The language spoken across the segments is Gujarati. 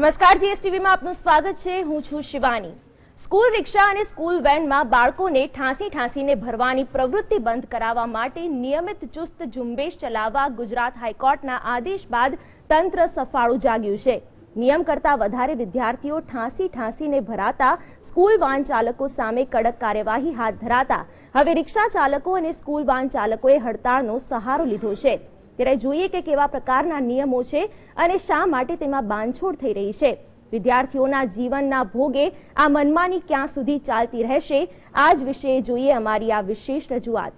નમસ્કાર, જીએસટીવીમાં આપનું સ્વાગત છે. હું છું શિવાની. સ્કૂલ રિક્ષા અને સ્કૂલ વેનમાં બાળકોને ઠાંસી ઠાંસીને ભરવાની પ્રવૃત્તિ બંધ કરાવવા માટે નિયમિત ચુસ્ત ઝુંબેશ ચલાવવા ગુજરાત હાઈકોર્ટના આદેશ બાદ તંત્ર સફાળું જાગ્યું છે. નિયમ કરતાં વધારે વિદ્યાર્થીઓ ઠાંસી ઠાંસીને ભરાતા સ્કૂલ વાહન ચાલકો સામે કડક કાર્યવાહી હાથ ધરાતા. હવે રિક્ષા ચાલકો અને સ્કૂલ વાહન ચાલકોએ હડતાળનો સહારો લીધો છે. ત્યારે જોઈએ કે કેવા પ્રકારના નિયમો છે અને શા માટે તેમાં બાંધછોડ થઈ રહી છે. વિદ્યાર્થીઓના જીવનના ભોગે આ મનમાની ક્યાં સુધી ચાલતી રહેશે આ જ વિશે જોઈએ અમારી આ વિશેષ રજૂઆત.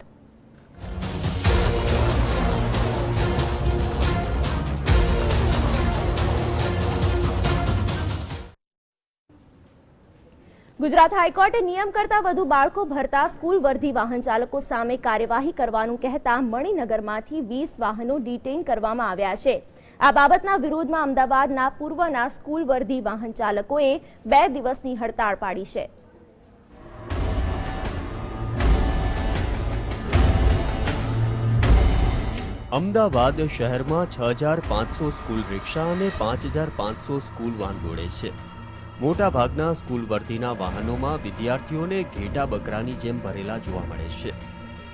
ગુજરાત હાઈકોર્ટે નિયમ કરતાં વધુ બાળકો ભરતા સ્કૂલ વર્ધી વાહન ચાલકો સામે કાર્યવાહી કરવાનું કહેતા મણિનગરમાંથી વીસ વાહનો ડિટેઇન કરવામાં આવ્યા છે. આ બાબતના વિરોધમાં અમદાવાદના પૂર્વના સ્કૂલ વર્ધી વાહન ચાલકોએ બે દિવસની હડતાળ પાડી છે. અમદાવાદ શહેરમાં છ હજાર પાંચસો સ્કૂલ રિક્ષા અને પાંચ હજાર પાંચસો સ્કૂલ વાન દોડે છે. મોટા ભાગના સ્કૂલ વર્ધીના વાહનોમાં વિદ્યાર્થીઓને ઘેટા બકરાની જેમ ભરેલા જોવા મળે છે.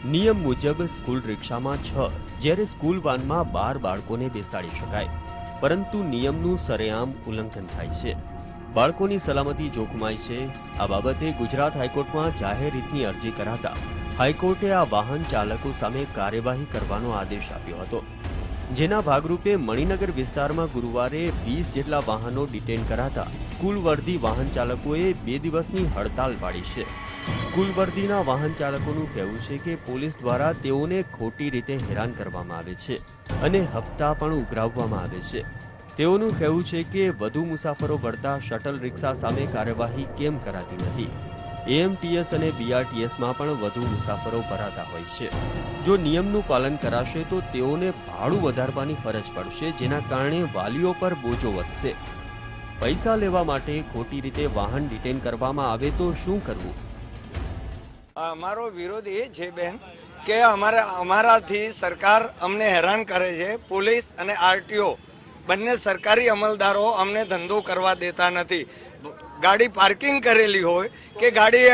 નિયમ મુજબ સ્કૂલ રિક્ષામાં છ, જ્યારે સ્કૂલ વાનમાં બાર બાળકોને બેસાડી શકાય. પરંતુ નિયમનું સરેઆમ ઉલ્લંઘન થાય છે. બાળકોની સલામતી જોખમાય છે. આ બાબતે ગુજરાત હાઈકોર્ટમાં જાહેર રીતની અરજી કરાતા હાઈકોર્ટે આ વાહન ચાલકો સામે કાર્યવાહી કરવાનો આદેશ આપ્યો હતો. જેના ભાગરૂપે મણિનગર વિસ્તારમાં ગુરુવારે વીસ જેટલા વાહનો ડિટેન કરાતા સ્કૂલ વર્ધી વાહન ચાલકોએ બે દિવસની હડતાલ પાડી છે. સ્કૂલ વર્ધીના વાહન ચાલકોનું કહેવું છે કે પોલીસ દ્વારા તેઓને ખોટી રીતે હેરાન કરવામાં આવે છે અને હપ્તા પણ ઉઘરાવવામાં આવે છે. તેઓનું કહેવું છે કે વધુ મુસાફરો ભરતા શટલ રિક્ષા સામે કાર્યવાહી કેમ કરાતી નથી? એએમટીએસ અને બીઆરટીએસમાં પણ વધુ મુસાફરો ભરાતા હોય છે. જો નિયમનું પાલન કરાશે તો તેઓને ભાડું વધારવાની ફરજ પડશે, જેના કારણે વાલીઓ પર બોજો વધશે. પૈસા લેવા માટે ખોટી રીતે વાહન ડિટેન કરવામાં આવે તો શું કરવું? અમારો વિરોધ એ છે, બેન, કે અમારે, અમારાથી સરકાર અમને હેરાન કરે છે. પોલીસ અને આરટીઓ બંને સરકારી અમલદારો અમને ધંધો કરવા દેતા નથી. ગાડી પાર્કિંગ કરેલી હોય કે ગાડી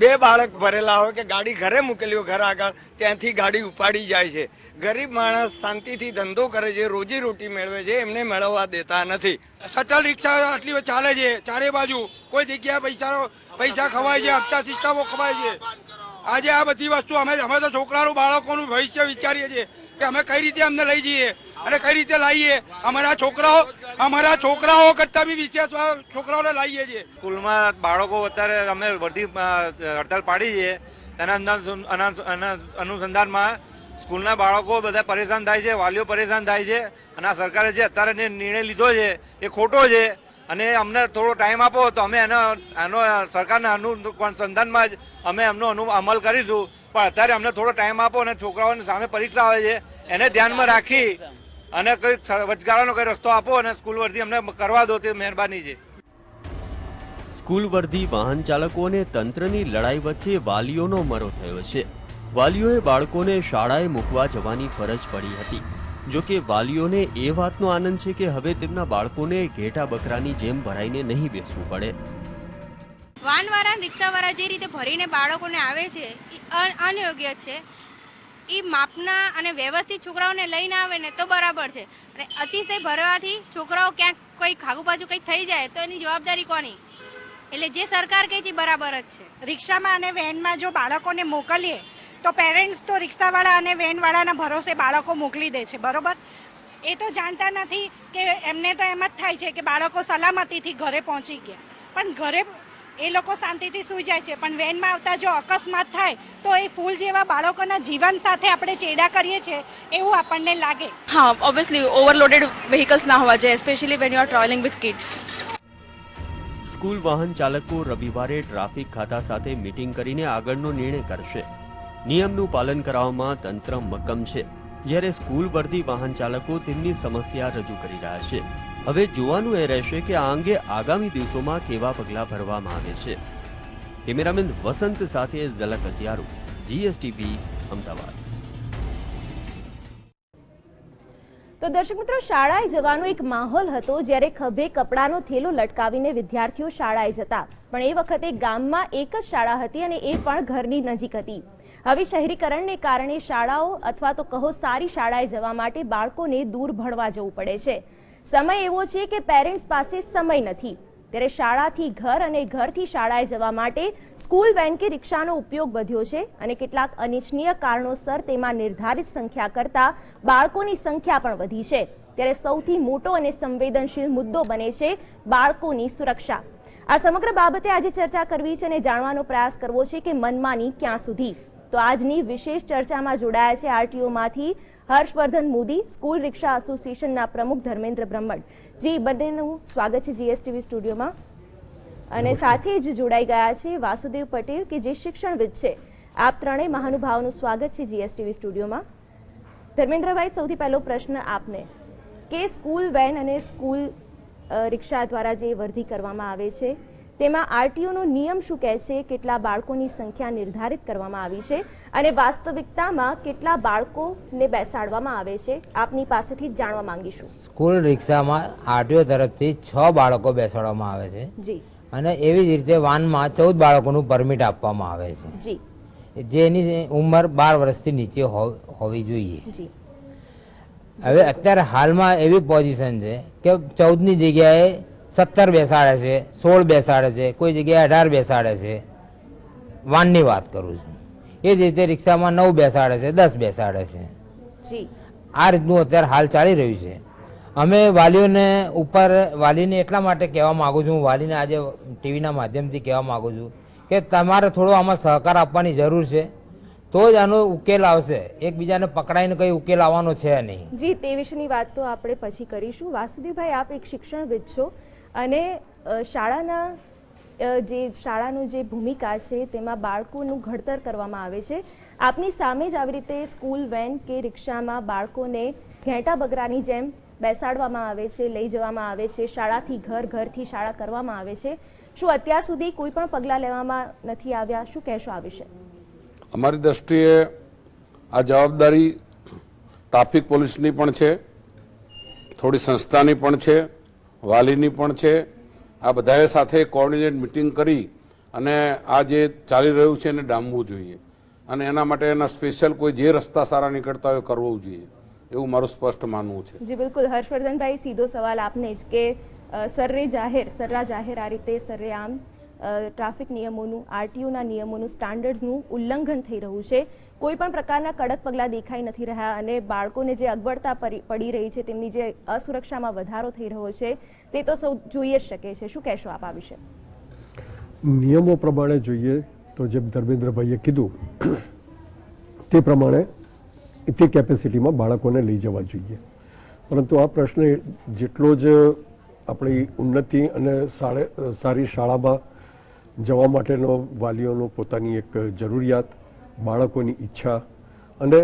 બે બાળક ભરેલા હોય કે ગાડી ઘરે મૂકેલી હોય, ઘર આગળ, ત્યાંથી ગાડી ઉપાડી જાય છે. ગરીબ માણસ શાંતિથી ધંધો કરે છે, રોજી રોટી મેળવે છે, એમને મેળવવા દેતા નથી. શટલ રિક્ષા આટલી ચાલે છે, ચારે બાજુ. કોઈ જગ્યાએ પૈસા પૈસા ખવાય છે, હપ્તા સિસ્ટમો ખવાય છે. આજે આ બધી વસ્તુ અમે અમે તો છોકરાનું, બાળકોનું ભવિષ્ય વિચારીએ છીએ કે અમે કઈ રીતે અમને લઈ જઈએ. અને કઈ રીતે લાવીએ? અમારા છોકરાઓ અમારા છોકરાઓ કરતાં બી વિશેષ છોકરાઓને લાવીએ છીએ. સ્કૂલમાં બાળકો અત્યારે અમે વર્ધી હડતાલ પાડી છે. તેના અંદાજ- અના- અના- અનુસંધાનમાં સ્કૂલના બાળકો બધા પરેશાન થાય છે, વાલીઓ પરેશાન થાય છે. અને આ સરકારે જે અત્યારે જે નિર્ણય લીધો છે, એ ખોટો છે. અને અમને થોડો ટાઈમ આપો, તો અમે એનો એનો સરકારના અનુસંધાનમાં જ અમે એમનો અનુ અમલ કરીશું. પણ અત્યારે અમને થોડો ટાઈમ આપો અને છોકરાઓની સામે પરીક્ષા આવે છે. એને ધ્યાનમાં રાખી અને કંઈ વચગાળાનો કંઈ રસ્તો આપો અને સ્કૂલ વર્ધી અમને કરવા દો તે મહેરબાની છે. સ્કૂલ વર્ધી વાહન ચાલકો અને તંત્રની લડાઈ વચ્ચે વાલીઓનો મરો થયો છે. વાલીઓએ બાળકોને શાળાએ મૂકવા જવાની ફરજ પડી હતી. જો કે વાલીઓને એ વાતનો આનંદ છે કે હવે તેમના બાળકોને ઘેટા બકરાની જેમ ભરાઈને નહીં બેસવું પડે. વાનવાળા રિક્ષાવાળા જે રીતે ભરીને બાળકોને આવે છે અનયોગ્ય છે. એ માપના અને વ્યવસ્થિત છોકરાઓને લઈને આવે ને તો બરાબર છે. અને અતિશય ભરવાથી છોકરાઓ ક્યાંક કોઈ ખાગુ બાજુ કંઈક થઈ જાય તો એની જવાબદારી કોની? એટલે જે સરકાર કહે છે બરાબર જ છે. રિક્ષામાં અને વેનમાં જો બાળકોને મોકલીએ, તો પેરેન્ટ્સ તો રિક્ષાવાળા અને વેનવાળાના ભરોસે બાળકો મોકલી દે છે, બરાબર? એ તો જાણતા નથી કે એમને તો એમ જ થાય છે કે બાળકો સલામતીથી ઘરે પહોંચી ગયા. પણ ઘરે એ લોકો શાંતિથી સૂઈ જાય છે. પણ વેનમાં આવતા જો અકસ્માત થાય તો એ ફૂલ જેવા બાળકોના જીવન સાથે આપણે ચેડા કરીએ છીએ એવું આપણને લાગે. હા ઓબ્વિયસલી ઓવરલોડેડ વ્હીકલ્સ ના હોવા જોઈએ specially when you are travelling with kids school વાહન ચાલકો રવિવારે ટ્રાફિક ખાતા સાથે મીટિંગ કરીને આગળનો નિર્ણય કરશે. નિયમનું પાલન કરાવવામાં તંત્ર મક્કમ છે. જ્યારે સ્કૂલ વર્ધી વાહન ચાલકો તેમની સમસ્યા રજૂ કરી રહ્યા છે. હવે જોવાનું એ રહેશે કે આ અંગે આગામી દિવસોમાં કેવા પગલાં ભરવામાં આવે છે. કેમેરામેન વસંત સાથે ઝલક હથિયારો, જીએસટીવી, અમદાવાદ. તો દર્શક મિત્રો, શાળાએ જવાનો એક માહોલ હતો જ્યારે ખભે કપડાનો થેલો લટકાવીને વિદ્યાર્થીઓ શાળાએ જતા. પણ એ વખતે ગામમાં એક જ શાળા હતી અને એ પણ ઘરની નજીક હતી. હવે શહેરીકરણને કારણે શાળાઓ અથવા તો કહો સારી શાળાએ જવા માટે બાળકોને દૂર ભણવા જવું પડે છે. સમય એવો છે કે પેરેન્ટ્સ પાસે સમય નથી. ત્યારે શાળાથી ઘર અને ઘરથી શાળાએ જવા માટે સ્કૂલ વેન કે રિક્ષાનો ઉપયોગ વધ્યો છે અને કેટલાક અનિચ્છનીય કારણોસર તેમાં નિર્ધારિત સંખ્યા કરતાં બાળકોની સંખ્યા પણ વધી છે. ત્યારે સૌથી મોટો અને સંવેદનશીલ મુદ્દો બને છે બાળકોની સુરક્ષા. આ સમગ્ર બાબતે આજે ચર્ચા કરવી છે અને જાણવાનો પ્રયાસ કરવો છે કે મનમાની ક્યાં સુધી. તો આજની વિશેષ ચર્ચામાં જોડાયા છે આરટીઓમાંથી હર્ષવર્ધન મોદી સ્કૂલ રિક્ષા એસોસિએશનના પ્રમુખ ધર્મેન્દ્ર બ્રહ્મણ. જી બંનેનું સ્વાગત છે જીએસટીવી સ્ટુડિયોમાં. અને સાથે જ જોડાઈ ગયા છે વાસુદેવ પટેલ કે જે શિક્ષણવિદ છે. આપ ત્રણેય મહાનુભાવનું સ્વાગત છે જીએસટીવી સ્ટુડિયોમાં. ધર્મેન્દ્રભાઈ સૌથી પહેલો પ્રશ્ન આપને. કે સ્કૂલ વેન અને સ્કૂલ રિક્ષા દ્વારા જે વર્ધી કરવામાં આવે છે તેમાં આરટીઓનો નિયમ શું કહે છે? કેટલા બાળકોની સંખ્યા નિર્ધારિત કરવામાં આવી છે? અને વાસ્તવિકતામાં કેટલા બાળકોને બેસાડવામાં આવે છે? આપની પાસેથી જ જાણવા માંગીશું. સ્કૂલ રિક્ષામાં આરટીઓ તરફથી છ બાળકો બેસાડવામાં આવે છે. જી. અને એવી જ રીતે વાનમાં ચૌદ બાળકોનું પરમિટ આપવામાં આવે છે. જી. જેની ઉંમર બાર વર્ષથી નીચે હોવી જોઈએ. જી. હવે અત્યારે હાલમાં એવી પોઝિશન છે કે ચૌદની જગ્યાએ સત્તર બેસાડે છે સોળ બેસાડે છે કોઈ જગ્યાએ અઢાર બેસાડે છે. વાનની વાત કરું છું. એ જ રીતે રિક્ષામાં નવ બેસાડે છે દસ બેસાડે છે. જી. આ રીતનું અત્યારે હાલ ચાલી રહ્યું છે. અમે વાલીઓને ઉપર વાલીને એટલા માટે કહેવા માગું છું હું વાલીને આજે ટીવીના માધ્યમથી કહેવા માગું છું કે તમારે થોડો આમાં સહકાર આપવાની જરૂર છે. તો જ આનો ઉકેલ આવશે. એકબીજાને પકડાઈને કંઈ ઉકેલ આવવાનો છે નહીં. જી તે વિશેની વાત તો આપણે પછી કરીશું. વાસુદેવભાઈ આપ એક શિક્ષણવિદ છો. અને શાળાના જે શાળાનું જે ભૂમિકા છે તેમાં બાળકોનું ઘડતર કરવામાં આવે છે. આપની સામે જ આવી રીતે સ્કૂલ વેન કે રિક્ષામાં બાળકોને ઘેંટા બગરાની જેમ બેસાડવામાં આવે છે, લઈ જવામાં આવે છે, શાળાથી ઘર, ઘરથી શાળા કરવામાં આવે છે. શું અત્યાર સુધી કોઈ પણ પગલાં લેવામાં નથી આવ્યા? શું કહેશો આ વિશે? અમારી દ્રષ્ટિએ આ જવાબદારી ટ્રાફિક પોલીસની પણ છે, થોડી સંસ્થાની પણ છે વાલીની પણ છે. આ બધાએ સાથે કોઓર્ડિનેટ મિટિંગ કરી અને આ જે ચાલી રહ્યું છે એને ડામવું જોઈએ. અને એના માટે એના સ્પેશિયલ કોઈ જે રસ્તા સારા નીકળતા હોય કરવું જોઈએ. એવું મારું સ્પષ્ટ માનવું છે. જી, બિલકુલ. હર્ષવર્ધનભાઈ, સીધો સવાલ આપને જ કે સર્રે જાહેર, સર્રા જાહેર આ રીતે સર્રે આમ ટ્રાફિક નિયમોનું, આરટીઓના નિયમોનું સ્ટાન્ડર્ડ્સનું ઉલ્લંઘન થઈ રહ્યું છે. કોઈ પણ પ્રકારના કડક પગલાં દેખાઈ નથી રહ્યા અને બાળકોને જે અગવડતા પડી રહી છે, તેમની જે અસુરક્ષામાં વધારો થઈ રહ્યો છે, તે તો સૌ જોઈ જ શકે છે. શું કહેશો આપ આ વિશે? નિયમો પ્રમાણે જોઈએ તો જેમ ધર્મેન્દ્રભાઈએ કીધું, તે પ્રમાણે તે કેપેસિટીમાં બાળકોને લઈ જવા જોઈએ. પરંતુ આ પ્રશ્ન જેટલો જ આપણી ઉન્નતિ અને સારી શાળામાં જવા માટેનો વાલીઓનો પોતાની એક જરૂરિયાત બાળકોની ઈચ્છા અને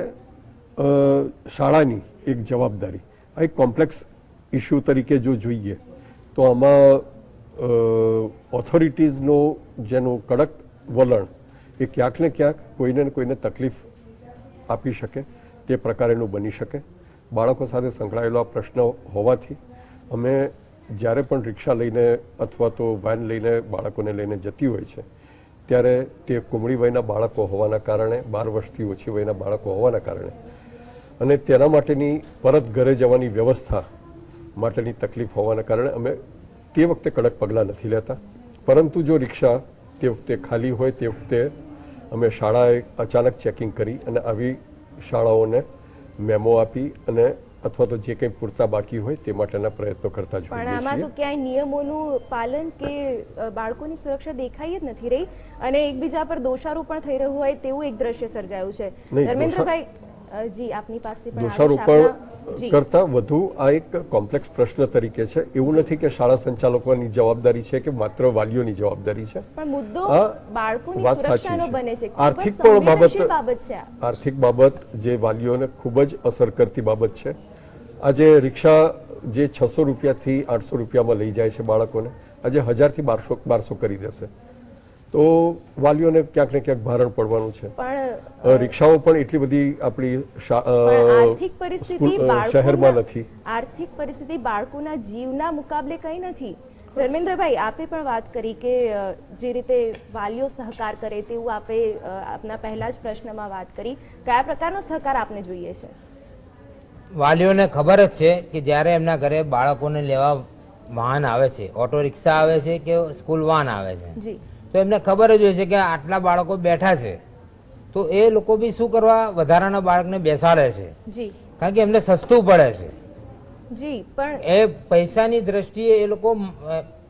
શાળાની એક જવાબદારી. આ એક કોમ્પ્લેક્સ ઇસ્યુ તરીકે જો જોઈએ, તો આમાં ઓથોરિટીઝનો જેનું કડક વલણ એ ક્યાંક ને ક્યાંક કોઈને કોઈને તકલીફ આપી શકે, તે પ્રકારેનું બની શકે. બાળકો સાથે સંકળાયેલો આ પ્રશ્ન હોવાથી અમે જ્યારે પણ રિક્ષા લઈને અથવા તો વાન લઈને બાળકોને લઈને જતી હોય છે ત્યારે તે કુમળી વયના બાળકો હોવાના કારણે, બાર વર્ષથી ઓછી વયના બાળકો હોવાના કારણે અને તેના માટેની પરત ઘરે જવાની વ્યવસ્થા માટેની તકલીફ હોવાના કારણે અમે તે વખતે કડક પગલાં નથી લેતા. પરંતુ જો રિક્ષા તે વખતે ખાલી હોય, તે વખતે અમે શાળાએ અચાનક ચેકિંગ કરી અને આવી શાળાઓને મેમો આપી અને અથવા તો જે કંઈ પૂરતા બાકી હોય તે માટેના પ્રયત્નો કરતા પણ આમાં તો ક્યાંય નિયમોનું પાલન કે બાળકોની સુરક્ષા દેખાઈ જ નથી રહી અને એકબીજા પર દોષારોપણ થઈ રહ્યું હોય તેવું એક દ્રશ્ય સર્જાયું છે. ધર્મેન્દ્રભાઈ જી આપની પાસે પણ દોષારોપણ કરતા વધુ આ એક કોમ્પ્લેક્સ પ્રશ્ન તરીકે છે. એવું નથી કે શાળા સંચાલકોની જવાબદારી છે કે માત્ર વાલીઓની જવાબદારી છે. પણ મુદ્દો બાળકોની સુરક્ષાનો બને છે. આર્થિક પણ બાબત- છે આર્થિક બાબત જે વાલીઓને ખૂબ જ અસર કરતી બાબત છે. આજે રિક્ષા જે છસો રૂપિયાથી આઠસો રૂપિયામાં લઈ જાય છે બાળકોને આજે હજારથી બારસો બારસો કરી દેશે. તો વાલીઓને ક્યાંક ને ક્યાંક ભારણ પડવાનું છે. પણ રિક્ષાઓ પણ એટલી બધી આપણી શહેરમાં નથી. આર્થિક પરિસ્થિતિ બાળકોના જીવના મુકાબલે કંઈ નથી. ધર્મેન્દ્રભાઈ આપે પણ વાત કરી કે જે રીતે વાલીઓ સહકાર કરે તેવું આપે આપના પહેલા જ પ્રશ્નમાં વાત કરી. કયા પ્રકારનો સહકાર આપને જોઈએ છે? વાલીઓને ખબર જ છે કે જ્યારે એમના ઘરે બાળકોને લેવા વાહન આવે છે ઓટો રિક્ષા આવે છે કે સ્કૂલ વાહન આવે છે તો એમને ખબર જ હોય છે કે આટલા બાળકો બેઠા છે. તો એ લોકો બી શું કરવા વધારાના બાળકને બેસાડે છે? કારણ કે એમને સસ્તું પડે છે. જી પણ એ પૈસાની દ્રષ્ટિએ એ લોકો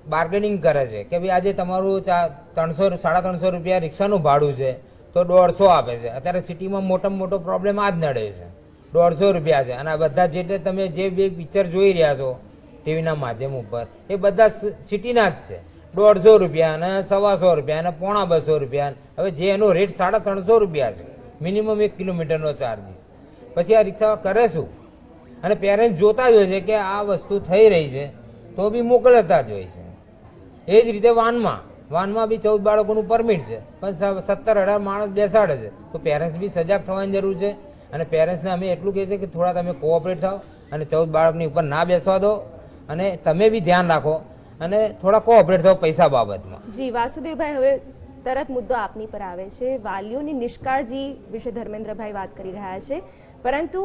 બાર્ગેનિંગ કરે છે કે ભાઈ આજે તમારું ચા ત્રણસો સાડા ત્રણસો રૂપિયા રિક્ષાનું ભાડું છે તો દોઢસો આપે છે. અત્યારે સિટીમાં મોટામાં મોટો પ્રોબ્લેમ આ જ નડે છે. દોઢસો રૂપિયા છે. અને આ બધા જે તમે જે બે પિક્ચર જોઈ રહ્યા છો ટીવીના માધ્યમ ઉપર, એ બધા સિટીના જ છે. દોઢસો રૂપિયા અને સવાસો રૂપિયા અને પોણા બસો રૂપિયા હવે જે એનો રેટ સાડા ત્રણસો રૂપિયા છે. મિનિમમ એક કિલોમીટરનો ચાર્જીસ પછી આ રિક્ષા કરે શું? અને પેરેન્ટ્સ જોતા જ હોય છે કે આ વસ્તુ થઈ રહી છે, તો બી મોકલતા જ હોય છે. એ જ રીતે વાનમાં. વાનમાં બી ચૌદ બાળકોનું પરમિટ છે. પણ સત્તર અઢાર માણસ બેસાડે છે. તો પેરેન્ટ્સ બી સજાગ થવાની જરૂર છે. અને પેરેન્ટ્સને અમે એટલું કહીએ છીએ કે થોડા તમે કોઓપરેટ થાઓ અને ચૌદ બાળકની ઉપર ના બેસવા દો અને તમે બી ધ્યાન રાખો અને થોડા કોઓપરેટ થાઓ પૈસા બાબતમાં. જી, વાસુદેવભાઈ, હવે તરત મુદ્દો આપની પર આવે છે. વાલીઓની નિષ્કાળજી વિશે ધર્મેન્દ્રભાઈ વાત કરી રહ્યા છે. પરંતુ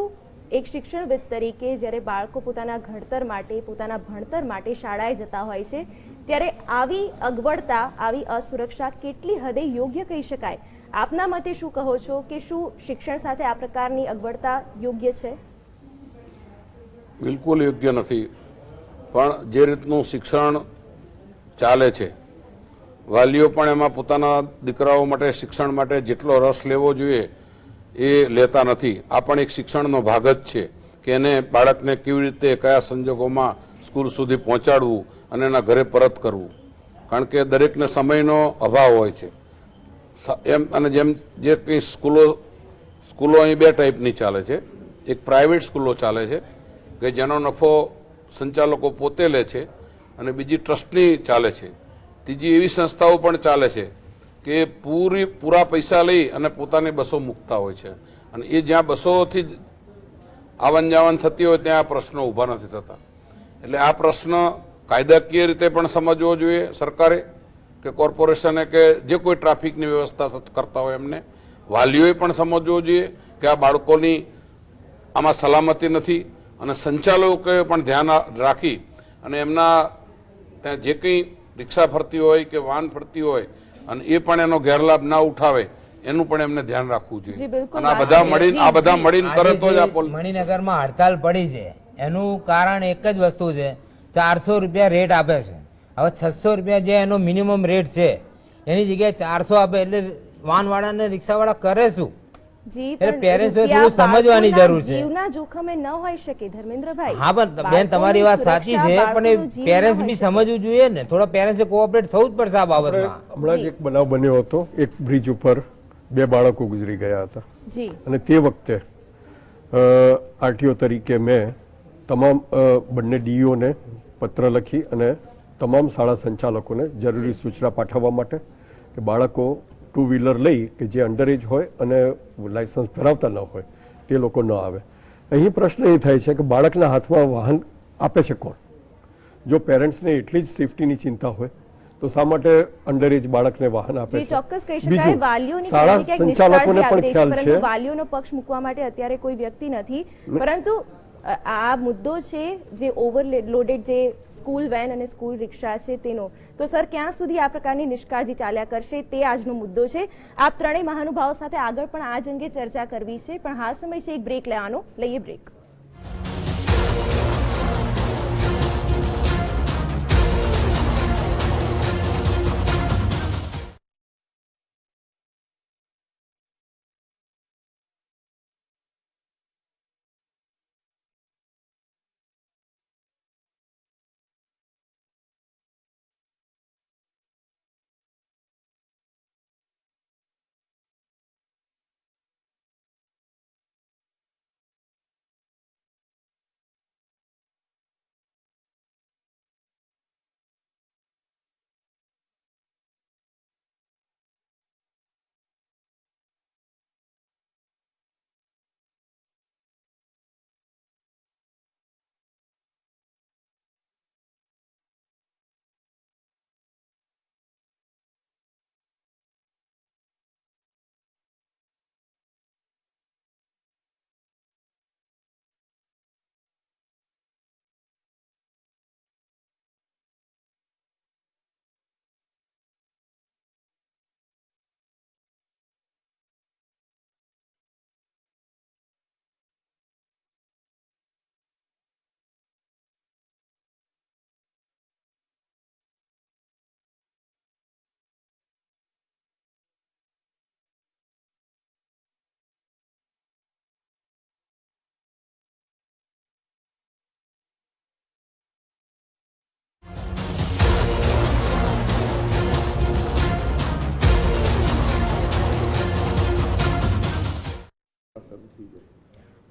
એક શિક્ષણવિદ તરીકે જ્યારે બાળકો પોતાના ઘડતર માટે, પોતાના ભણતર માટે શાળાએ જતા હોય છે, ત્યારે આવી અગવડતા, આવી અસુરક્ષા કેટલી હદે યોગ્ય કહી શકાય? આપના મતે શું કહો છો કે શું શિક્ષણ સાથે આ પ્રકારની અગવડતા યોગ્ય છે? બિલકુલ યોગ્ય નથી. પણ જે રીતનું શિક્ષણ ચાલે છે, વાલીઓ પણ એમાં પોતાના દીકરાઓ માટે, શિક્ષણ માટે જેટલો રસ લેવો જોઈએ એ લેતા નથી. આ પણ એક શિક્ષણનો ભાગ જ છે કે એને બાળકને કેવી રીતે કયા સંજોગોમાં સ્કૂલ સુધી પહોંચાડવું અને એના ઘરે પરત કરવું. કારણ કે દરેકને સમયનો અભાવ હોય છે. એમ, અને જેમ, જે કંઈ સ્કૂલો સ્કૂલો અહીં બે ટાઈપની ચાલે છે. એક પ્રાઇવેટ સ્કૂલો ચાલે છે, કે જેનો નફો સંચાલકો પોતે લે છે, અને બીજી ટ્રસ્ટની ચાલે છે. ત્રીજી એવી સંસ્થાઓ પણ ચાલે છે, કે પૂરી, પૂરા પૈસા લઈ અને પોતાની બસો મૂકતા હોય છે. અને એ જ્યાં બસોથી જ આવન જાવન થતી હોય ત્યાં આ પ્રશ્નો ઊભા નથી થતા. એટલે આ પ્રશ્ન કાયદાકીય રીતે પણ સમજવો જોઈએ સરકારે. કે કોર્પોરેશને કે જે કોઈ ટ્રાફિકની વ્યવસ્થા કરતા હોય એમને વાલીઓએ પણ સમજવો જોઈએ કે આ બાળકોની આમાં સલામતી નથી અને સંચાલકોએ પણ ધ્યાન રાખી અને એમના ત્યાં જે કંઈ રિક્ષા ફરતી હોય કે વાહન ફરતી હોય અને એ પણ એનો ગેરલાભ ના ઉઠાવે એનું પણ એમને ધ્યાન રાખવું જોઈએ. અને આ બધા મળીને આ બધા મળીને કરે તો જ આ મણિનગરમાં હડતાલ પડી છે એનું કારણ એક જ વસ્તુ છે ચારસો રૂપિયા રેટ આપે છે. હવે છસો રૂપિયા જે એનો મિનિમમ રેટ છે એની જગ્યાએ ચારસો આપે એટલે વાનવાળા ને રિક્ષાવાળા કરે શું? સમજવાની જરૂર છે. જીવના જોખમે ન હોઈ શકે ધર્મેન્દ્રભાઈ. હા પણ બેન તમારી વાત સાચી છે પણ ન પેરેન્ટ્સ બી સમજવું જોઈએ ને. થોડા પેરેન્ટ્સે કોઓપરેટ થવું જ પડશે આ બાબતમાં. હમણાં જ એક બનાવ બન્યો હતો એક બ્રિજ ઉપર બે બાળકો ગુજરી ગયા હતા. અને તે વખતે આરટીઓ તરીકે મેં તમામ બંને બંને ડીઈઓને પત્ર લખી અને તમામ શાળા સંચાલકોને જરૂરી સૂચના પાઠવવા માટે કે બાળકો ટુ વ્હીલર લઈ કે જે અંડરએજ હોય અને લાયસન્સ ધરાવતા ન હોય તે લોકો ન આવે. અહીં પ્રશ્ન એ થાય છે કે બાળકના હાથમાં વાહન આપે છે કોણ? જો પેરેન્ટ્સને એટલી જ સેફટીની ચિંતા હોય તો શા માટે અંડરએજ બાળકને વાહન આપે છે? ચોક્કસ કહી શકાય. વાલીઓની શાળા સંચાલકોને પણ ખ્યાલ છે. વાલીઓનો પક્ષ મૂકવા માટે અત્યારે કોઈ વ્યક્તિ નથી. પરંતુ આ મુદ્દો છે જે ઓવરલોડેડ જે સ્કૂલ વેન અને સ્કૂલ રિક્ષા છે તેનો. તો સર, ક્યાં સુધી આ પ્રકારની નિષ્કાળજી ચાલ્યા કરશે તે આજનો મુદ્દો છે. આપ ત્રણેય મહાનુભાવો સાથે આગળ પણ આ જ અંગે ચર્ચા કરવી છે. પણ હા સમય છે, એક બ્રેક લેવાનો. લઈએ બ્રેક.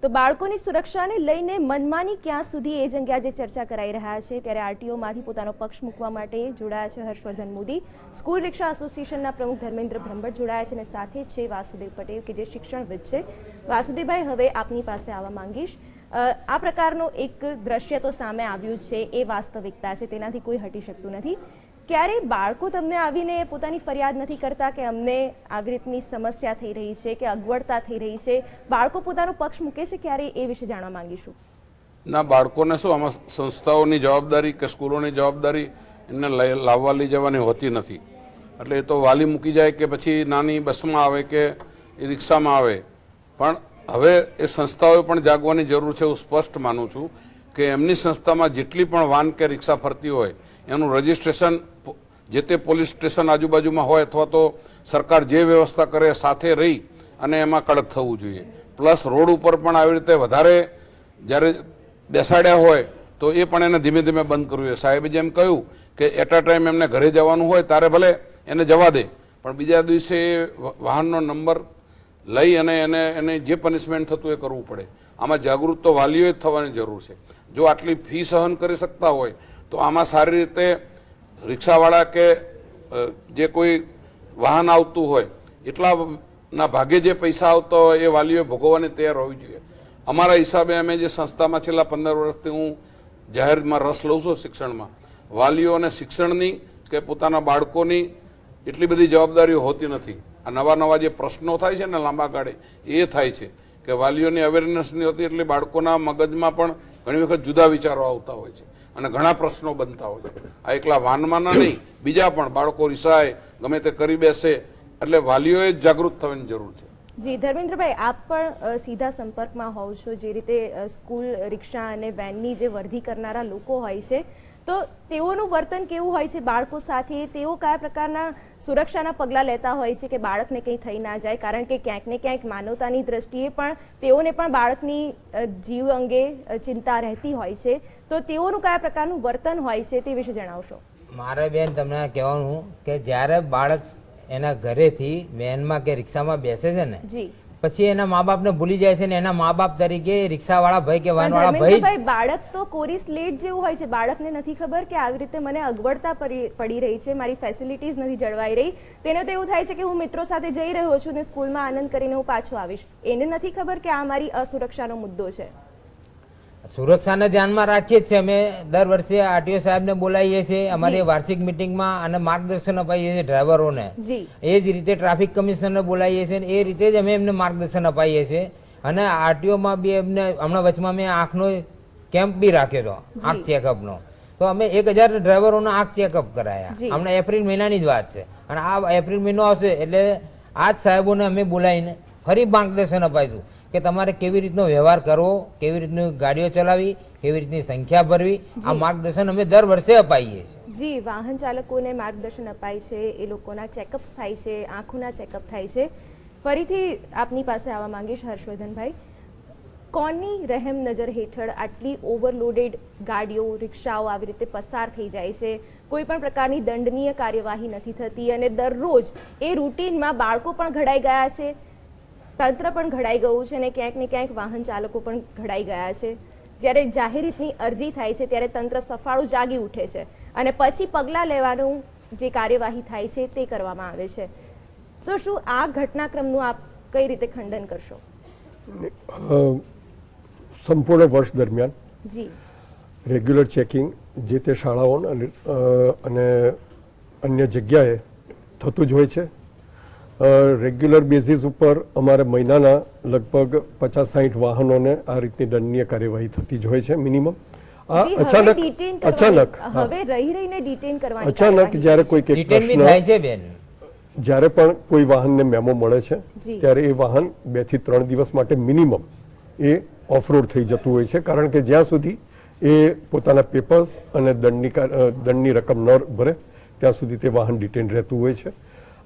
તો બાળકોની સુરક્ષાને લઈને મનમાની ક્યાં સુધી એ જ અંગે આજે ચર્ચા કરાઈ રહ્યા છે? ત્યારે આરટીઓમાંથી પોતાનો પક્ષ મૂકવા માટે જોડાયા છે હર્ષવર્ધન મોદી. સ્કૂલ રિક્ષા એસોસિએશનના પ્રમુખ ધર્મેન્દ્ર બ્રહ્મભટ્ટ જોડાયા છે અને સાથે છે વાસુદેવ પટેલ, કે જે શિક્ષણવિદ છે. વાસુદેવભાઈ, હવે આપની પાસે આવવા માંગીશ. આ પ્રકારનો એક દ્રશ્ય તો સામે આવ્યું છે. એ વાસ્તવિકતા છે. તેનાથી કોઈ હટી શકતું નથી. ક્યારે બાળકો તમને આવીને પોતાની ફરિયાદ નથી કરતા કે અમને આવી રીતની સમસ્યા થઈ રહી છે કે અગવડતા થઈ રહી છે? બાળકો પોતાનો પક્ષ મૂકે છે ક્યારે? એ વિશે જાણવા માંગીશું. ના, બાળકોને શું? આમાં સંસ્થાઓની જવાબદારી કે સ્કૂલોની જવાબદારી એમને લાવવા લઈ જવાની હોતી નથી. એટલે એ તો વાલી મૂકી જાય કે પછી નાની બસમાં આવે કે રિક્ષામાં આવે. પણ હવે એ સંસ્થાઓએ પણ જાગવાની જરૂર છે, હું સ્પષ્ટ માનું છું કે એમની સંસ્થામાં જેટલી પણ વાન કે રિક્ષા ફરતી હોય એનું રજિસ્ટ્રેશન જે તે પોલીસ સ્ટેશન આજુબાજુમાં હોય અથવા તો સરકાર જે વ્યવસ્થા કરે સાથે રહી અને એમાં કડક થવું જોઈએ. પ્લસ રોડ ઉપર પણ આવી રીતે વધારે જ્યારે બેસાડ્યા હોય તો એ પણ એને ધીમે ધીમે બંધ કરવું જોઈએ. સાહેબે જેમ કહ્યું કે એટ અ ટાઈમ એમને ઘરે જવાનું હોય ત્યારે ભલે એને જવા દે, પણ બીજા દિવસે એ વાહનનો નંબર લઈ અને એને એને જે પનિશમેન્ટ થતું એ કરવું પડે. આમાં જાગૃત તો વાલીઓએ જ થવાની જરૂર છે. જો આટલી ફી સહન કરી શકતા હોય તો આમાં સારી રીતે રિક્ષાવાળા કે જે કોઈ વાહન આવતું હોય, એટલાના ભાગે જે પૈસા આવતા હોય એ વાલીઓએ ભોગવવાની તૈયાર હોવી જોઈએ. અમારા હિસાબે અમે જે સંસ્થામાં છેલ્લા પંદર વર્ષથી હું જાહેરમાં રસ લઉં છું શિક્ષણમાં વાલીઓને શિક્ષણની કે પોતાના બાળકોની એટલી બધી જવાબદારીઓ હોતી નથી. આ નવા નવા જે પ્રશ્નો થાય છે ને લાંબા ગાળે, એ થાય છે કે વાલીઓની અવેરનેસ નહીં હોતી એટલે બાળકોના મગજમાં પણ ઘણી વખત જુદા વિચારો આવતા હોય છે. અને ઘણા પ્રશ્નો બનતા હોય છે. આ એકલા વાનમાંના નહીં, બીજા પણ બાળકો રિસાય, ગમે તે કરી બેસે, એટલે વાલીઓએ જાગૃત થવાની જરૂર છે. જી, ધર્મેન્દ્રભાઈ, આપ પણ સીધા સંપર્કમાં હોવ છો જે રીતે સ્કૂલ, રિક્ષા અને વેનની જે વર્ધી કરનારા લોકો હોય છે તો તેઓનું વર્તન કેવું હોય છે બાળકો સાથે? તેઓ કયા પ્રકારના સુરક્ષાના પગલાં લેતા હોય છે કે બાળકને કંઈ થઈ ના જાય? કારણ કે ક્યાંક ને ક્યાંક માનવતાની દ્રષ્ટિએ પણ તેઓને પણ બાળકની જીવ અંગે ચિંતા રહેતી હોય છે. તો તેઓનું કયા પ્રકારનું વર્તન હોય છે તે વિશે જણાવશો? મારે બેન તમને કહેવાનું કે જ્યારે બાળક એના ઘરેથી વેનમાં કે રિક્ષામાં બેસે છે ને જી. પછી એના મા બાપને ભૂલી જાય છે ને એના મા બાપ તરીકે રિક્ષાવાળા ભાઈ કે વાનવાળા ભાઈ ધર્મેન્દ્રભાઈ બાળક તો કોરી સ્લેટ જેવું હોય છે. બાળકને નથી ખબર કે આવી રીતે મને અગવડતા પડી પડી રહી છે. મારી ફેસિલિટીઝ નથી જળવાઈ રહી. તેને તો એવું થાય છે કે હું મિત્રો સાથે જઈ રહ્યો છું ને સ્કૂલમાં આનંદ કરીને હું પાછો આવીશ. એને નથી ખબર કે આ મારી અસુરક્ષાનો મુદ્દો છે. સુરક્ષાને ધ્યાનમાં રાખીએ જ છે અમે દર વર્ષે આરટીઓ સાહેબને બોલાવીએ છીએ. અમારી વાર્ષિક મિટિંગમાં અને માર્ગદર્શન અપાઈએ છીએ ડ્રાઈવરોને. એ જ રીતે ટ્રાફિક કમિશનરને બોલાવીએ છીએ એ રીતે જ અમે એમને માર્ગદર્શન અપાઈએ છીએ. અને આરટીઓમાં બી એમને હમણાં વચમાં મેં આંખનો કેમ્પ બી રાખ્યો હતો આંખ ચેકઅપનો. તો અમે એક હજાર ડ્રાઈવરોનો આંખ ચેકઅપ કરાયા. હમણાં એપ્રિલ મહિનાની જ વાત છે. અને આ એપ્રિલ મહિનો આવશે એટલે આ જ સાહેબોને અમે બોલાવીને ફરી માર્ગદર્શન અપાઈશું. કે તમારે કેવી રીતનો વ્યવહાર કરવો કેવી રીતની ગાડીઓ ચલાવી કેવી રીતની સંખ્યા ભરવી આ માર્ગદર્શન અમે દર વર્ષે અપાઈએ છીએ. જી વાહન ચાલકોને માર્ગદર્શન અપાય છે એ લોકોના ચેકઅપ્સ થાય છે આંખોના ચેકઅપ થાય છે. ફરીથી આપની પાસે આવવા માંગીશ હર્ષવર્ધનભાઈ. કોની રહેમ નજર હેઠળ આટલી ઓવરલોડેડ ગાડીઓ રિક્ષાઓ આવી રીતે પસાર થઈ જાય છે? કોઈ પણ પ્રકારની દંડનીય કાર્યવાહી નથી થતી અને દરરોજ એ રૂટીનમાં બાળકો પણ ઘડાઈ ગયા છે. તંત્ર પણ ઘડાઈ ગયું છે અને ક્યાંક ને ક્યાંક વાહન ચાલકો પણ ઘડાઈ ગયા છે. જ્યારે જાહેર રીતની અરજી થાય છે ત્યારે તંત્ર સફાળું જાગી ઉઠે છે અને પછી પગલાં લેવાનું જે કાર્યવાહી થાય છે તે કરવામાં આવે છે. તો શું આ ઘટનાક્રમનું આપ કઈ રીતે ખંડન કરશો? સંપૂર્ણ વર્ષ દરમિયાન જી. રેગ્યુલર ચેકિંગ જે તે શાળાઓ અને અને અન્ય જગ્યાએ થતું જ હોય છે. રેગ્યુલર બેઝિસ ઉપર અમારે મહિનાના લગભગ પચાસ સાઠ વાહનોને આ રીતની દંડનીય કાર્યવાહી થતી જ હોય છે મિનિમમ આ અચાનક અચાનક હા. હવે રહી રહીને ડિટેન કરવાની અચાનક જ્યારે કોઈ કંઈક પ્રશ્ન જ્યારે પણ કોઈ વાહનને મેમો મળે છે ત્યારે એ વાહન બેથી ત્રણ દિવસ માટે મિનિમમ એ ઓફરોડ થઈ જતું હોય છે કારણ કે જ્યાં સુધી એ પોતાના પેપર્સ અને દંડની કા- દંડની રકમ ન ભરે ત્યાં સુધી તે વાહન ડિટેન રહેતું હોય છે.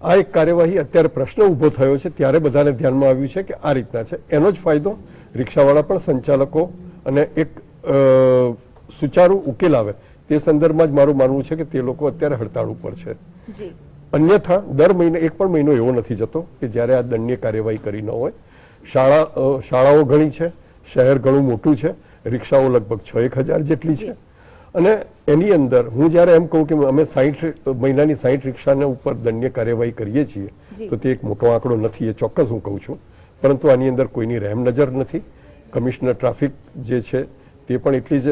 આ એક કાર્યવાહી અત્યારે પ્રશ્ન ઊભો થયો છે ત્યારે બધાને ધ્યાનમાં આવ્યું છે કે આ રીતના છે. એનો જ ફાયદો રિક્ષાવાળા પણ સંચાલકો અને એક સુચારુ ઉકેલ આવે તે સંદર્ભમાં જ મારું માનવું છે કે તે લોકો અત્યારે હડતાળ ઉપર છે. અન્યથા દર મહિને એક પણ મહિનો એવો નથી જતો કે જ્યારે આ દંડનીય કાર્યવાહી કરી ન હોય. શાળા શાળાઓ ઘણી છે શહેર ઘણું મોટું છે. રિક્ષાઓ લગભગ છ એક હજાર જેટલી છે. અને એની અંદર હું જ્યારે એમ કહું કે અમે સાહીઠ મહિનાની સાહીઠ રિક્ષાને ઉપર દંડ્ય કાર્યવાહી કરીએ છીએ તો તે એક મોટો આંકડો નથી એ ચોક્કસ હું કહું છું. પરંતુ આની અંદર કોઈની રહેમ નજર નથી. કમિશનર ટ્રાફિક જે છે તે પણ એટલી જ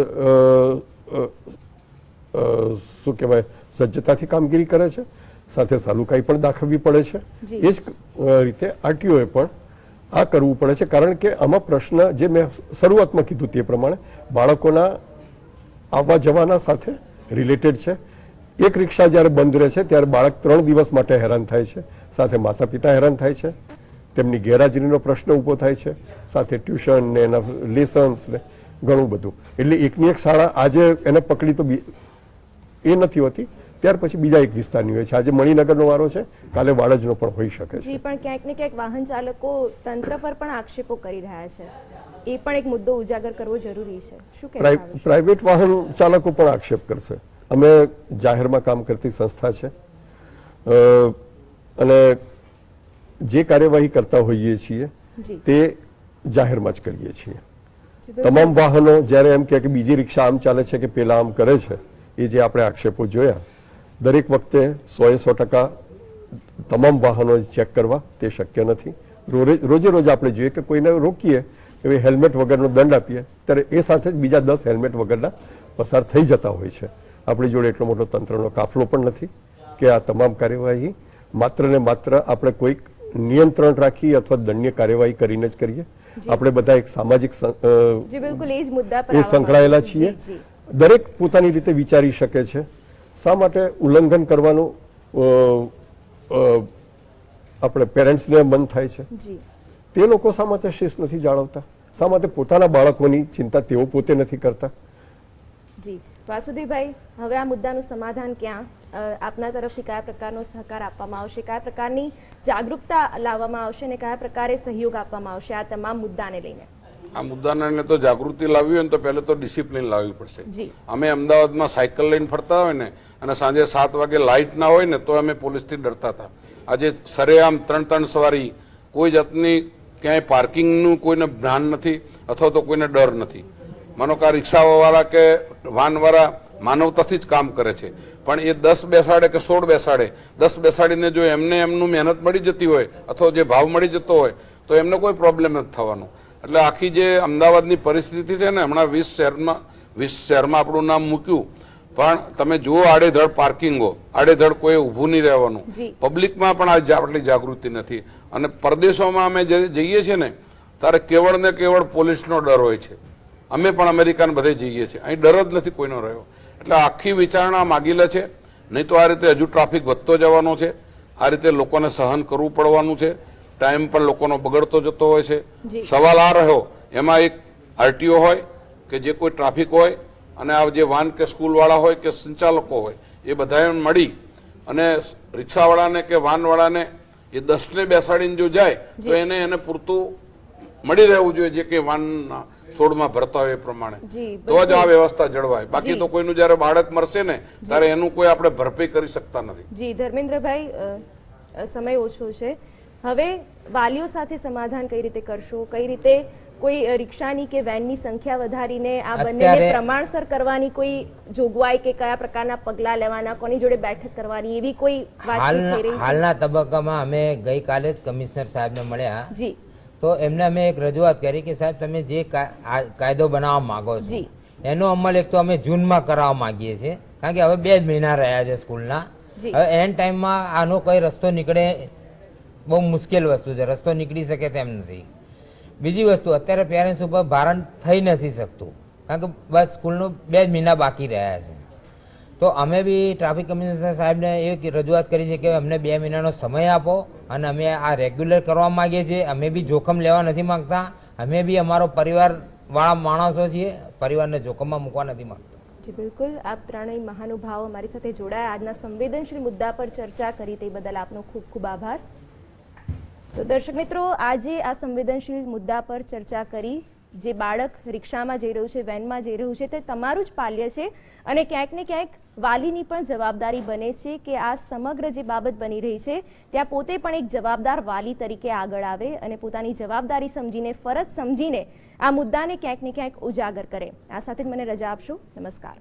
શું કહેવાય સજ્જતાથી કામગીરી કરે છે. સાથે સાલુકાઈ પણ દાખવવી પડે છે. એ જ રીતે આરટીઓએ પણ આ કરવું પડે છે. કારણ કે આમાં પ્રશ્ન જે મેં શરૂઆતમાં કીધું તે પ્રમાણે બાળકોના આવવા જવાના સાથે રિલેટેડ છે. એક રિક્ષા જ્યારે બંધ રહે છે, ત્યારે બાળક ત્રણ દિવસ માટે હેરાન થાય છે. સાથે માતા પિતા હેરાન થાય છે. તેમની ગેરહાજરીનો પ્રશ્ન ઊભો થાય છે. સાથે ટ્યુશન ને એના લેસન્સ ને ઘણું બધું. એટલે એકની એક શાળા આજે એને પકડી તો એ નથી હોતી. ત્યાર પછી બીજા એક વિસ્તારની હોય છે. આજે મણિનગરનો વારો છે કાલે વાડજનો પણ હોઈ શકે છે. જી પણ ક્યાંક ને ક્યાંક વાહન ચાલકો તંત્ર પર પણ આક્ષેપો કરી રહ્યા છે. એ પણ એક મુદ્દો ઉજાગર કરવો જરૂરી છે. શું કહેવા પ્રાઇ- માંગો છો? પ્રાઇવેટ વાહન ચાલકો પણ આક્ષેપ કરશે. અમે જાહેરમાં કામ કરતી સંસ્થા છે. અને જે કાર્યવાહી કરતા હોઈએ છીએ તે જાહેરમાં જ કરીએ છીએ. તમામ વાહનો જ્યારે એમ કે બીજી રિક્ષા આમ ચાલે છે કે પેલા આમ કરે છે એ જે આપણે આક્ષેપો જોયા દરેક વખતે સોએ સો ટકા તમામ વાહનો ચેક કરવા તે શક્ય નથી. રોજે રોજ આપણે જોઈએ કે કોઈને રોકીએ હવે હેલ્મેટ વગરનો દંડ આપીએ ત્યારે એ સાથે જ બીજા દસ હેલ્મેટ વગરના પસાર થઈ જતા હોય છે. આપણી જોડે એટલો મોટો તંત્રનો કાફલો પણ નથી કે આ તમામ કાર્યવાહી માત્ર ને માત્ર આપણે કોઈક નિયંત્રણ રાખી અથવા દંડનીય કાર્યવાહી કરીને જ કરીએ. આપણે બધા એક સામાજિક એ સંકળાયેલા છીએ. દરેક પોતાની રીતે વિચારી શકે છે. શા માટે ઉલ્લંઘન કરવાનું આપણે પેરેન્ટ્સને મન થાય છે? જી. તે લોકો શા માટે શિસ્ત નથી જાળવતા? શા માટે પોતાના બાળકોની ચિંતા તેઓ પોતે નથી કરતા? જી. વાસુદેવભાઈ હવે આ મુદ્દાનું સમાધાન ક્યાં? આપના તરફથી કયા પ્રકારનો સહકાર આપવામાં આવશે? કયા પ્રકારની જાગૃતતા લાવવામાં આવશે અને કયા પ્રકારે સહયોગ આપવામાં આવશે આ તમામ મુદ્દાને લઈને? આ મુદ્દાને તો જાગૃતિ લાવવી હોય ને તો પહેલે તો ડિસિપ્લિન લાવવી પડશે. અમે અમદાવાદમાં સાયકલ લઈને ફરતા હોય ને અને સાંજે સાત વાગે લાઇટ ના હોય ને તો અમે પોલીસથી ડરતા હતા. આજે સરેઆમ ત્રણ ત્રણ સવારી કોઈ જાતની ક્યાંય પાર્કિંગનું કોઈને ભાન નથી અથવા તો કોઈને ડર નથી. માનો કે આ રિક્ષાવાળા કે વાનવાળા માનવતાથી જ કામ કરે છે. પણ એ દસ બેસાડે કે સોળ બેસાડે દસ બેસાડીને જો એમને એમનું મહેનત મળી જતી હોય અથવા જે ભાવ મળી જતો હોય તો એમને કોઈ પ્રોબ્લેમ નથી થવાનો. એટલે આખી જે અમદાવાદની પરિસ્થિતિ છે ને હમણાં વીસ શહેરમાં વીસ શહેરમાં આપણું નામ મૂક્યું. પણ તમે જુઓ આડેધડ પાર્કિંગો આડેધડ કોઈ ઊભું નહીં રહેવાનું. પબ્લિકમાં પણ આ આટલી જાગૃતિ નથી. અને પરદેશોમાં અમે જઈએ છીએ ને ત્યારે કેવળ ને કેવળ પોલીસનો ડર હોય છે. અમે પણ અમેરિકાને બધે જઈએ છીએ. અહીં ડર જ નથી કોઈનો રહ્યો. એટલે આખી વિચારણા માગીલે છે. નહીં તો આ રીતે હજુ ટ્રાફિક વધતો જવાનો છે. આ રીતે લોકોને સહન કરવું પડવાનું છે. ટાઈમ પણ લોકોનો બગડતો જતો હોય છે. સવાલ આ રહ્યો એમાં એક આરટીઓ હોય કે જે કોઈ ટ્રાફિક હોય અને આ જે વાન કે સ્કૂલવાળા હોય કે સંચાલકો હોય એ બધાએ મળી અને રિક્ષાવાળાને કે વાનવાળાને એ દસને બેસાડીને જો જાય તો એને એને પૂરતું મળી રહેવું જોઈએ જે કે વાનના સોળમાં ભરતા હોય એ પ્રમાણે. તો જ આ વ્યવસ્થા જળવાય. બાકી તો કોઈનું જ્યારે બાળક મરશે ને ત્યારે એનું કોઈ આપણે ભરપાઈ કરી શકતા નથી. જી ધર્મેન્દ્રભાઈ સમય ઓછો છે. હવે વાલીઓ સાથે સમાધાન કઈ રીતે કરશો? કઈ રીતે કોઈ રિક્ષાની કે વેનની સંખ્યા વધારીને આ બંનેને પ્રમાણસર કરવાની કોઈ જોગવાઈ કે કયા પ્રકારના પગલાં લેવાના કોની જોડે બેઠક કરવાની એવી કોઈ હાલના તબક્કામાં અમે ગઈકાલે જ કમિશનર સાહેબને મળ્યા. જી. તો એમને અમે એક રજૂઆત કરી કે સાહેબ તમે જે કાયદો બનાવવા માંગો છો જી. એનો અમલ એક તો અમે જૂનમાં કરાવવા માંગીએ છીએ કારણ કે હવે બે જ મહિના રહ્યા છે સ્કૂલના. હવે એન ટાઈમમાં આનો કોઈ રસ્તો નીકળે બહુ મુશ્કેલ વસ્તુ છે. રસ્તો નીકળી શકે તેમ નથી. બીજી વસ્તુ, અત્યારે પેરેન્ટ્સ ઉપર ભારણ થઈ નથી શકતું. કારણ કે બસ સ્કૂલનું બે જ મહિના બાકી રહ્યા છે. તો અમે બી ટ્રાફિક કમિશનર સાહેબને એ રજૂઆત કરી છે કે અમને બે મહિનાનો સમય આપો અને અમે આ રેગ્યુલર કરવા માગીએ છીએ. અમે બી જોખમ લેવા નથી માંગતા. અમે બી અમારો પરિવારવાળા માણસો છીએ. પરિવારને જોખમમાં મૂકવા નથી માગતા. જી, બિલકુલ. આપ ત્રણેય મહાનુભાવો મારી સાથે જોડાયા. આજના સંવેદનશીલ મુદ્દા પર ચર્ચા કરી તે બદલ આપનો ખૂબ ખૂબ આભાર. તો દર્શક મિત્રો, આજે આ સંવેદનશીલ મુદ્દા પર ચર્ચા કરી જે બાળક રિક્ષામાં જઈ રહ્યું છે, વેનમાં જઈ રહ્યું છે, તે તમારું જ પાલ્ય છે અને ક્યાંક ને ક્યાંક વાલીની પણ જવાબદારી બને છે કે આ સમગ્ર જે બાબત બની રહી છે, ત્યાં પોતે પણ એક જવાબદાર વાલી તરીકે આગળ આવે અને પોતાની જવાબદારી સમજીને, ફરજ સમજીને આ મુદ્દાને ક્યાંક ને ક્યાંક ઉજાગર કરે. આ સાથે જ મને રજા આપશો. નમસ્કાર.